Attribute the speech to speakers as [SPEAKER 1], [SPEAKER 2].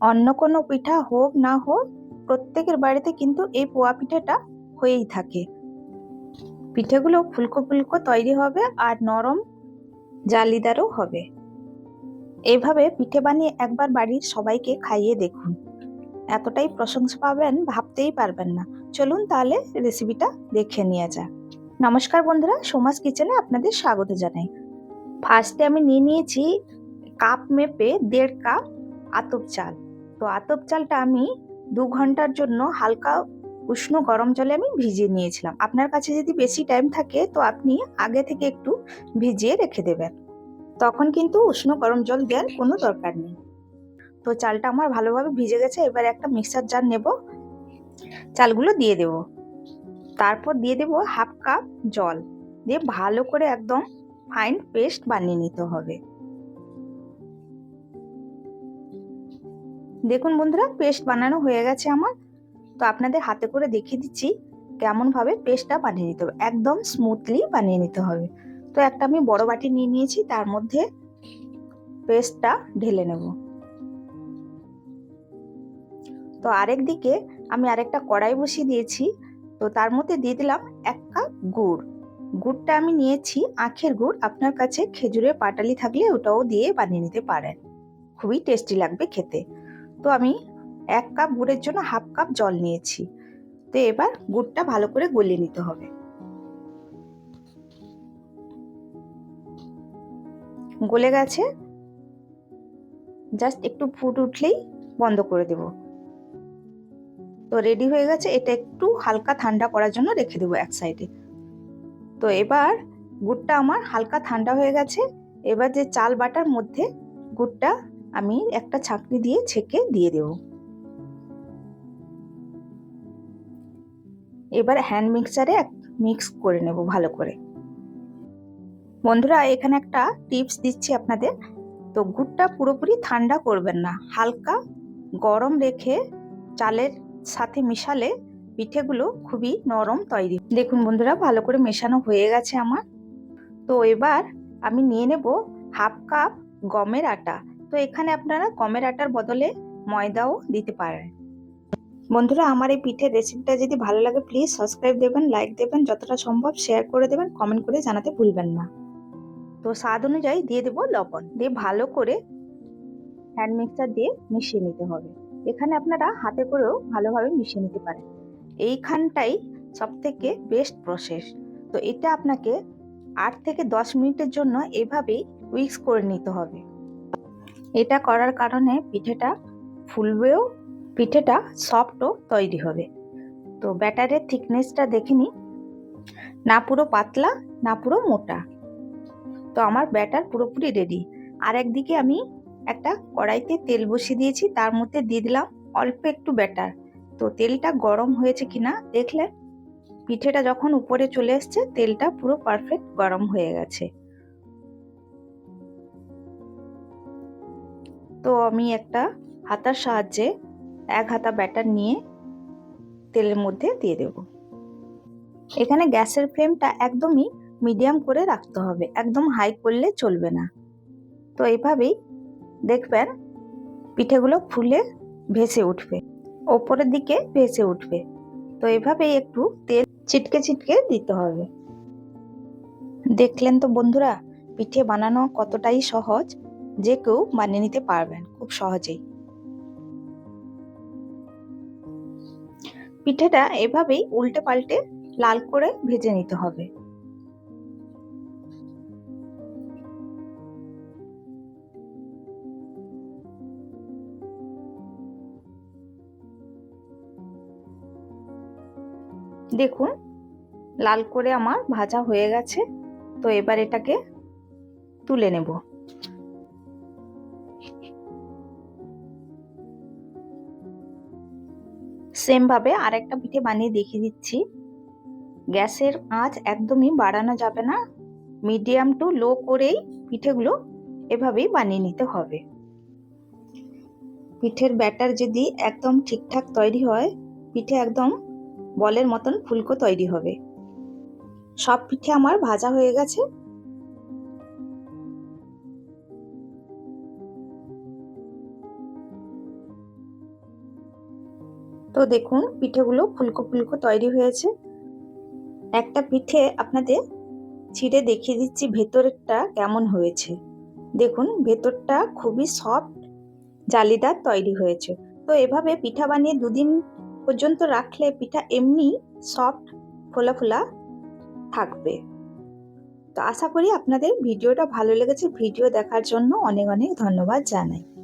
[SPEAKER 1] অন্য কোনো পিঠা হোক না হোক, প্রত্যেকের বাড়িতে কিন্তু এই পোয়া পিঠাটা হয়েই থাকে। পিঠেগুলো ফুলকো ফুলকো তৈরি হবে আর নরম জালিদারও হবে। এভাবে পিঠে বানিয়ে একবার বাড়ির সবাইকে খাইয়ে দেখুন। এতটাই প্রশংসা পাবেন, ভাবতেই পারবেন না। চলুন তাহলে রেসিপিটা দেখে নিয়ে যাক। নমস্কার বন্ধুরা, সোমাস কিচেনে আপনাদের স্বাগত জানাই। ফার্স্টে আমি নিয়ে নিয়েছি কাপ মেপে দেড় কাপ আতপ চাল। তো আতপ চালটা আমি দু ঘণ্টার জন্য হালকা উষ্ণ গরম জলে আমি ভিজিয়ে নিয়েছিলাম। আপনার কাছে যদি বেশি টাইম থাকে, তো আপনি আগে থেকে একটু ভিজিয়ে রেখে দেবেন। তখন কিন্তু উষ্ণ গরম জল দেওয়ার কোনো দরকার নেই। তো চালটা আমার ভালোভাবে ভিজে গেছে, এবার একটা মিক্সার জার নেব। চালগুলো দিয়ে দেব। তারপর দিয়ে দেব হাফ কাপ জল। দিয়ে ভালো করে একদম ফাইন পেস্ট বানিয়ে নিতে হবে। দেখুন বন্ধুরা, পেস্ট বানানো হয়ে গেছে আমার। তো আপনাদের হাতে করে দেখিয়ে দিচ্ছি কেমনভাবে পেস্টটা বানিয়ে নিতে হবে। একদম স্মুথলি বানিয়ে নিতে হবে। তো একটা আমি বড় বাটি নিয়ে নিয়েছি, তার মধ্যে পেস্টটা ঢেলে নেব। তো আরেক দিকে আমি আরেকটা কড়াই বসিয়ে দিয়েছি। তো তার মধ্যে দিয়ে দিলাম এক কাপ গুড়। গুড়টা আমি নিয়েছি, আখের গুড়। আপনার কাছে খেজুরের পাটালি থাকলে ওটাও দিয়ে বানিয়ে নিতে পারেন। খুবই টেস্টি লাগবে খেতে। তো আমি এক কাপ গুড়ের জন্য হাফ কাপ জল নিয়েছি। তো এবার গুড়টা ভালো করে গলিয়ে নিতে হবে। গলে গেছে। জাস্ট একটু ফুট উঠলেই বন্ধ করে দেব। তো রেডি হয়ে গেছে। এটা একটু হালকা ঠান্ডা করার জন্য রেখে দেবো এক সাইডে। তো এবার গুড়টা আমার হালকা ঠান্ডা হয়ে গেছে। এবার যে চাল বাটার মধ্যে গুড়টা আমি একটা ছাঁকনি দিয়ে ছেঁকে দিয়ে দেব। এবার হ্যান্ড মিক্সারে এক মিক্স করে নেব ভালো করে। বন্ধুরা, এখানে একটা টিপস দিচ্ছি আপনাদের। তো গুড়টা পুরোপুরি ঠান্ডা করবেন না। হালকা গরম রেখে চালের সাথে মিশালে পিঠেগুলো খুবই নরম তৈরি। দেখুন বন্ধুরা, ভালো করে মেশানো হয়ে গেছে আমার। তো এবার আমি নিয়ে নেব হাফ কাপ গমের আটা। তো এখানে আপনারা গমের আটার বদলে ময়দাও দিতে পারেন। বন্ধুরা, আমার এই পিঠের রেসিপিটা যদি ভালো লাগে প্লিজ সাবস্ক্রাইব দেবেন লাইক দেবেন, যতটা সম্ভব শেয়ার করে দেবেন কমেন্ট করে জানাতে ভুলবেন না। তো স্বাদ অনুযায়ী দিয়ে দেবো লবণ। দিয়ে ভালো করে হ্যান্ড মিক্সার দিয়ে মিশিয়ে নিতে হবে। এখানে আপনারা হাতে করেও ভালোভাবে মিশিয়ে নিতে পারেন। এইখানটাই সব থেকে বেস্ট প্রসেস তো এটা আপনাকে আট থেকে দশ মিনিটের জন্য এভাবেই উইক্স করে নিতে হবে। এটা করার কারণে পিঠেটা ফুলবেও, পিঠেটা সফটও তৈরি হবে। তো ব্যাটারের থিকনেসটা দেখে নিই না পুরো পাতলা, না পুরো মোটা। তো আমার ব্যাটার পুরোপুরি রেডি আর একদিকে আমি একটা কড়াইতে তেল বসিয়ে দিয়েছি, তার মধ্যে দিয়ে দিলাম অল্প একটু ব্যাটার। তো তেলটা গরম হয়েছে কিনা দেখলে পিঠেটা যখন উপরে চলে এসছে, তেলটা পুরো পারফেক্ট গরম হয়ে গেছে। তো আমি একটা হাতার সাহায্যে এক হাতা ব্যাটার নিয়ে তেলের মধ্যে দিয়ে দেব। এখানে গ্যাসের ফ্লেমটা একদমই মিডিয়াম করে রাখতে হবে, একদম হাই করলে চলবে না। তো এইভাবেই দেখবেন পিঠেগুলো ফুলে ভেসে উঠবে, ওপরের দিকে ভেসে উঠবে। তো এভাবেই একটু তেল ছিটকে ছিটকে দিতে হবে। দেখলেন তো বন্ধুরা, পিঠে বানানো কতটাই সহজ। যে কেউ বানিয়ে নিতে পারবেন খুব সহজেই। পিঠেটা এভাবেই উল্টে পাল্টে লাল করে ভেজে নিতে হবে। দেখুন, লাল করে আমার ভাজা হয়ে গেছে, তো এবার এটাকে তুলে নেব। সেমভাবে আরেকটা পিঠে বানিয়ে দেখিয়ে দিচ্ছি। গ্যাসের আঁচ একদমই বাড়ানো যাবে না। মিডিয়াম টু লো করেই পিঠেগুলো এভাবেই বানিয়ে নিতে হবে। পিঠের ব্যাটার যদি একদম ঠিকঠাক তৈরি হয়, পিঠে একদম বলের মতন ফুলকো তৈরি হবে। সব পিঠে আমার ভাজা হয়ে গেছে। তো দেখুন, পিঠেগুলো ফুলকো ফুলকো তৈরি হয়েছে। একটা পিঠে আপনাদের ছিঁড়ে দেখিয়ে দিচ্ছি ভেতরেরটা কেমন হয়েছে। দেখুন, ভেতরটা খুবই সফট জালিদার তৈরি হয়েছে। তো এভাবে পিঠা বানিয়ে দুদিন পর্যন্ত রাখলে পিঠা এমনি সফট ফোলা ফোলা থাকবে। তো আশা করি আপনাদের ভিডিওটা ভালো লেগেছে। ভিডিও দেখার জন্য অনেক অনেক ধন্যবাদ জানাই।